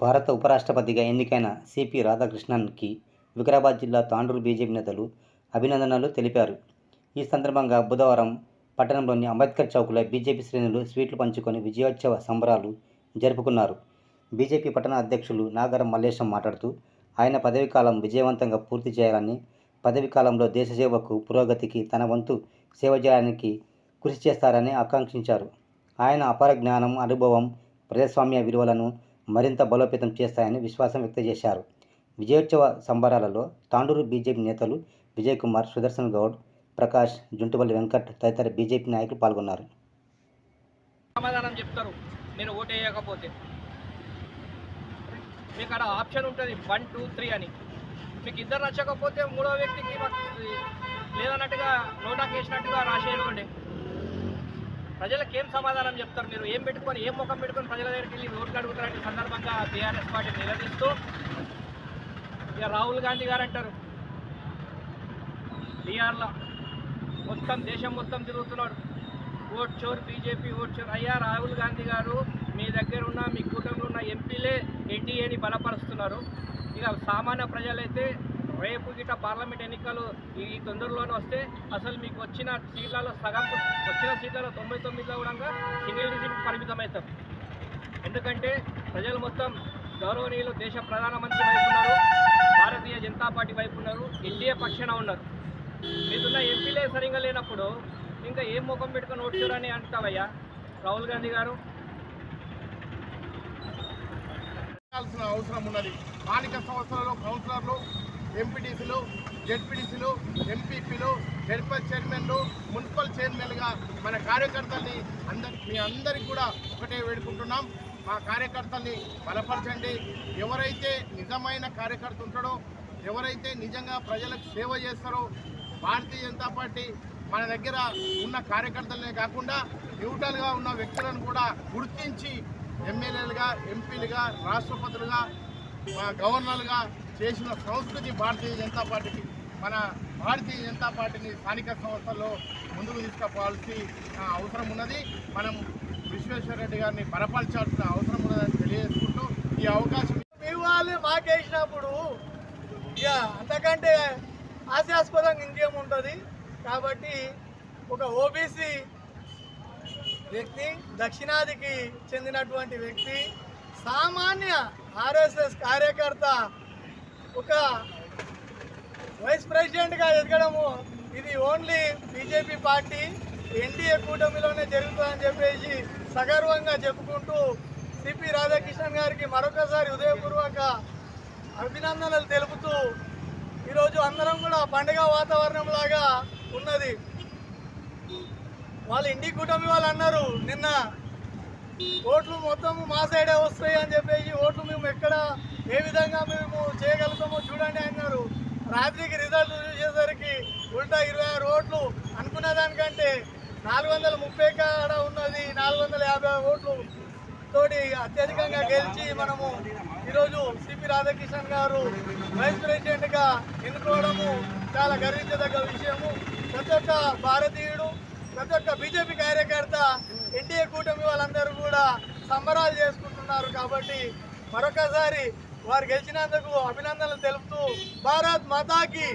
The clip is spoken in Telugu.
భారత ఉపరాష్ట్రపతిగా ఎన్నికైన సిపి రాధాకృష్ణన్కి వికారాబాద్ జిల్లా తాండూరు బీజేపీ నేతలు అభినందనలు తెలిపారు. ఈ సందర్భంగా బుధవారం పట్టణంలోని అంబేద్కర్ చౌక్లో బీజేపీ శ్రేణులు స్వీట్లు పంచుకొని విజయోత్సవ సంబరాలు జరుపుకున్నారు. బీజేపీ పట్టణ అధ్యక్షులు నాగరం మల్లేశం మాట్లాడుతూ ఆయన పదవీ కాలం విజయవంతంగా పూర్తి చేయాలని పదవీ కాలంలో దేశ సేవకు పురోగతికి తన వంతు సేవ చేయడానికి కృషి చేస్తారని ఆకాంక్షించారు. ఆయన అపార జ్ఞానం అనుభవం ప్రజాస్వామ్య విలువలను మరింత బలోపేతం చేస్తాయని విశ్వాసం వ్యక్తం చేశారు. విజయోత్సవ సంబరాలలో తాండూరు బీజేపీ నేతలు విజయ్ కుమార్ సుదర్శన్ గౌడ్ ప్రకాష్ జుంటుపల్లి వెంకట్ తదితర బీజేపీ నాయకులు పాల్గొన్నారు. సమాధానం చెప్తారు. నేను ఓటు వేయకపోతే. మీకు అక్కడ ఆప్షన్ ఉంటుంది వన్ టూ త్రీ అని. మీకు ఇద్దరు నచ్చకపోతే మూడో వ్యక్తికి లేదన్నట్టుగా నోటాకేసినట్టుగా రాసేయండి ప్రజలకు ఏం సమాధానం చెప్తారు మీరు? ఏం పెట్టుకొని ఏం ముఖం పెట్టుకొని ప్రజల దగ్గరికి వెళ్ళి ఓట్లు అడుగుతారంటే సందర్భంగా బీఆర్ఎస్ పార్టీ నిలదీస్తూ ఇక రాహుల్ గాంధీ గారు అంటారు. బీఆర్లో మొత్తం దేశం మొత్తం తిరుగుతున్నాడు. ఓట్ చోర్ బీజేపీ ఓట్ చోర్. అయ్యా రాహుల్ గాంధీ గారు మీ దగ్గర ఉన్న మీ కూటమిలో ఉన్న ఎంపీలే ఎన్డీఏని బలపరుస్తున్నారు. ఇక సామాన్య ప్రజలైతే రేపు గిట పార్లమెంట్ ఎన్నికలు ఈ తొందరలోనే వస్తే అసలు మీకు వచ్చిన సీట్లలో సగం వచ్చిన సీట్లలో తొంభై తొమ్మిదిలో కూడా సింగిల్ డిజిట్ పరిమితం అవుతారు ఎందుకంటే ప్రజలు మొత్తం గౌరవనీయులు దేశ ప్రధానమంత్రి వైపు ఉన్నారు భారతీయ జనతా పార్టీ వైపు ఉన్నారు ఎన్డీఏ పక్షాన ఉన్నారు. మీకున్న ఎంపీలే సరిగా లేనప్పుడు ఇంకా ఏం ముఖం పెట్టుకొని ఓడ్చురని అంటావయ్యా? రాహుల్ గాంధీ గారు? అవసరం ఉన్నది. స్థానిక సంస్థలలో కౌన్సిలర్లు ఎంపీటీసీలు జెడ్పీటీసీలు ఎంపీపీలు జడ్పీ చైర్మన్లు మున్సిపల్ చైర్మన్లుగా మన కార్యకర్తల్ని అందరి మీ అందరికి కూడా ఒకటే వేడుకుంటున్నాం. మా కార్యకర్తల్ని బలపరచండి. ఎవరైతే నిజమైన కార్యకర్త ఉంటాడో ఎవరైతే నిజంగా ప్రజలకు సేవ చేస్తారో భారతీయ జనతా పార్టీ మన దగ్గర ఉన్న కార్యకర్తలనే కాకుండా న్యూట్రల్గా ఉన్న వ్యక్తులను కూడా గుర్తించి ఎమ్మెల్యేలుగా ఎంపీలుగా రాష్ట్రపతులుగా గవర్నర్లుగా చేసిన సంస్కృతి భారతీయ జనతా పార్టీకి మన భారతీయ జనతా పార్టీని స్థానిక సంస్థల్లో ముందుకు తీసుకుపోవాల్సి అవసరం ఉన్నది. మనం విశ్వేశ్వర రెడ్డి గారిని బలపరచాల్సిన అవసరం ఉన్నదని తెలియజేసుకుంటూ ఈ అవకాశం ఇవ్వాలి మాకేసినప్పుడు ఇక అంతకంటే హాస్యాస్పదంగా ఇంకేముంటుంది? కాబట్టి ఒక ఓబీసీ వ్యక్తి దక్షిణాదికి చెందినటువంటి వ్యక్తి సామాన్య ఆర్ఎస్ఎస్ కార్యకర్త ఒక వైస్ ప్రెసిడెంట్గా ఎదగడము ఇది ఓన్లీ బీజేపీ పార్టీ ఎన్డీఏ కూటమిలోనే జరుగుతుందని చెప్పేసి సగర్వంగా చెప్పుకుంటూ సిపి రాధాకృష్ణన్ గారికి మరొకసారి ఉదయపూర్వక అభినందనలు తెలుపుతూ ఈరోజు అందరం కూడా పండుగ వాతావరణం లాగా ఉన్నది. వాళ్ళు ఇండి కూటమి వాళ్ళు అన్నారు నిన్న ఓట్లు మొత్తం మా సైడే వస్తాయి అని చెప్పేసి ఓట్లు మేము ఎక్కడ ఏ విధంగా మేము చేయగలుగుతామో చూడండి అన్నారు రాత్రికి రిజల్ట్ చూసేసరికి ఉల్టా ఇరవై ఆరు ఓట్లు అనుకున్న దానికంటే నాలుగు వందల ముప్పై కాడ ఉన్నది నాలుగు వందల యాభై ఓట్లు తోటి అత్యధికంగా గెలిచి మనము ఈరోజు సిపి రాధాకృష్ణన్ గారు వైస్ ప్రెసిడెంట్గా ఎన్నుకోవడము చాలా గర్వించదగ్గ విషయము. ప్రతి ఒక్క భారతీయుడు ప్రతి ఒక్క బీజేపీ కార్యకర్త ఎన్డీఏ కూటమి వాళ్ళందరూ కూడా సంబరాలు చేసుకుంటున్నారు కాబట్టి మరొకసారి వారు గెలిచినందుకు అభినందనలు తెలుపుతూ భారత్ మాతాకి